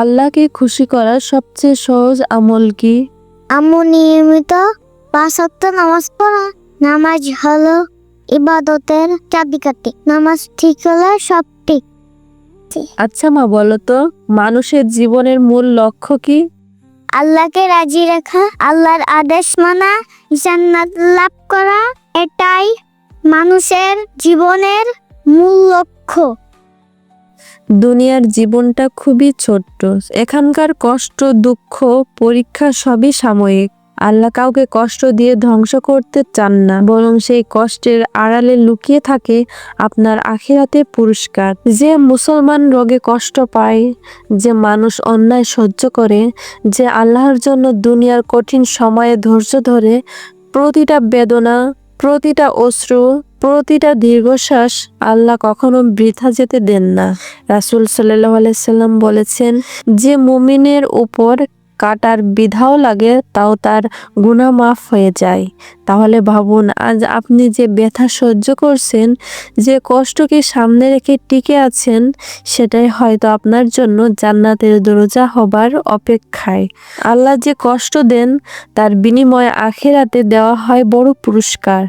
আল্লাহকে খুশি করার সবচেয়ে সহজ আমল কি? আম্মু নিয়মিত পাঁচ ওয়াক্ত নামাজ পড়া নামাজ হলো ইবাদতের চাবিকাঠি। নামাজ ঠিক হলে সব ঠিক। আচ্ছা মা বলো তো মানুষের জীবনের মূল লক্ষ্য কি? আল্লাহকে রাজি রাখা আল্লাহর আদেশ মানা জান্নাত লাভ করা এটাই মানুষের জীবনের মূল লক্ষ্য। দুনিয়ার জীবনটা খুবই ছোট্ট। এখানকার কষ্ট, দুঃখ, পরীক্ষা সবই সাময়িক। আল্লাহ কাউকে কষ্ট দিয়ে ধ্বংস করতে চান না, বরং সেই কষ্টের আড়ালে লুকিয়ে থাকে আপনার আখিরাতে পুরস্কার। যে মুসলমান রোগে কষ্ট পায়, যে মানুষ অন্যায় সহ্য করে, যে আল্লাহর জন্য দুনিয়ার কঠিন সময়ে ধৈর্য ধরে, প্রতিটা বেদনা, প্রতিটা অশ্রু প্রতিটা দীর্ঘশ্বাস আল্লাহ কখনো বৃথা যেতে দেন না। রাসুল সাল্লাহ আলাইসাল্লাম বলেছেন, যে মুমিনের উপর কাটার বিধাও লাগে, তাও তার গুণা মাফ হয়ে যায়। তাহলে ভাবুন, আজ আপনি যে ব্যথা সহ্য করছেন, যে কষ্টকে সামনে রেখে টিকে আছেন, সেটাই হয়তো আপনার জন্য জান্নাতের দরজা হবার অপেক্ষায়। আল্লাহ যে কষ্ট দেন, তার বিনিময়ে আখেরাতে দেওয়া হয় বড় পুরস্কার।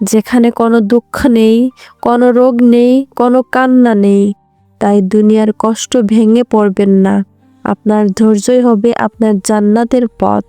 যেখানে কোনো দুঃখ নেই, কোনো রোগ নেই, কোনো কান্না নেই, তাই দুনিয়ার কষ্ট ভেঙে পড়বেন না। আপনার ধৈর্যই হবে আপনার জান্নাতের পথ।